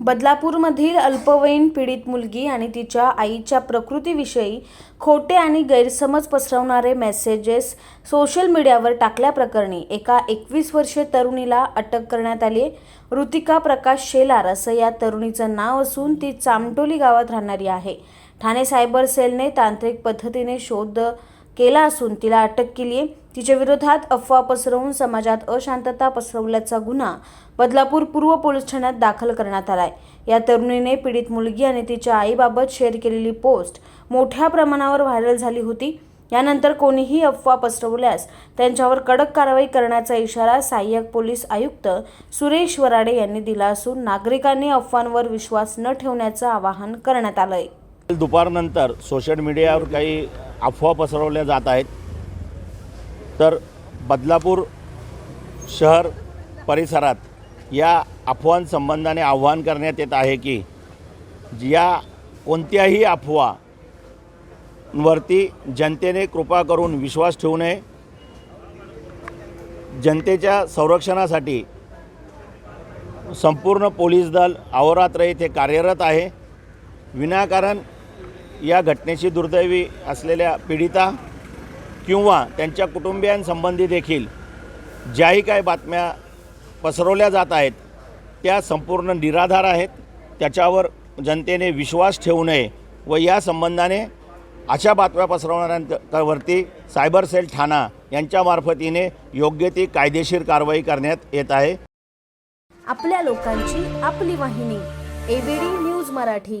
बदलापूरमधील अल्पवयीन पीडित मुलगी आणि तिच्या आईच्या प्रकृतीविषयी खोटे आणि गैरसमज पसरवणारे मेसेजेस सोशल मीडियावर टाकल्याप्रकरणी एका एकवीस वर्षीय तरुणीला अटक करण्यात आली ऋतिका प्रकाश शेलार असं या तरुणीचं नाव असून ती चामटोली गावात राहणारी आहे. ठाणे सायबर सेलने तांत्रिक पद्धतीने शोध केला असून तिला अटक केली आहे. तिच्या विरोधात अफवा पसरवून समाजात अशांतता पसरवल्याचा गुन्हा बदलापूर पूर्व पोलीस ठाण्यात दाखल करण्यात आलाय. या तरुणीने पीडित मुलगी आणि तिच्या आईबाबत शेअर केलेली पोस्ट मोठ्या प्रमाणावर व्हायरल झाली होती. यानंतर कोणीही अफवा पसरवल्यास त्यांच्यावर कडक कारवाई करण्याचा इशारा सहाय्यक पोलीस आयुक्त सुरेश वराडे यांनी दिला असून नागरिकांनी अफवांवर विश्वास न ठेवण्याचं आवाहन करण्यात आलंय. दुपारनंतर सोशल मीडियावर काही अफवा पसरवल्या जात आहेत. तर बदलापूर शहर परिसरात या अफवांसंबंधाने आव्हान करण्यात येत आहे की या कोणत्याही अफवावरती जनतेने कृपा करून विश्वास ठेवू नये. जनतेच्या संरक्षणासाठी संपूर्ण पोलीस दल अहोरात्र येथे कार्यरत आहे. विनाकारण या घटनेची दुर्दैवी असलेल्या पीडिता किंवा त्यांच्या कुटुंबियांसंबंधी देखील ज्याही काही बातम्या पसरवल्या जात आहेत त्या संपूर्ण निराधार आहेत. त्याच्यावर जनतेने विश्वास ठेवू नये व या संबंधाने अशा बातम्या पसरवणाऱ्यांवरती सायबर सेल ठाणा यांच्या मार्फतीने योग्य ती कायदेशीर कारवाई करण्यात येत आहे. आपल्या लोकांची आपली वाहिनी एबीडी न्यूज मराठी.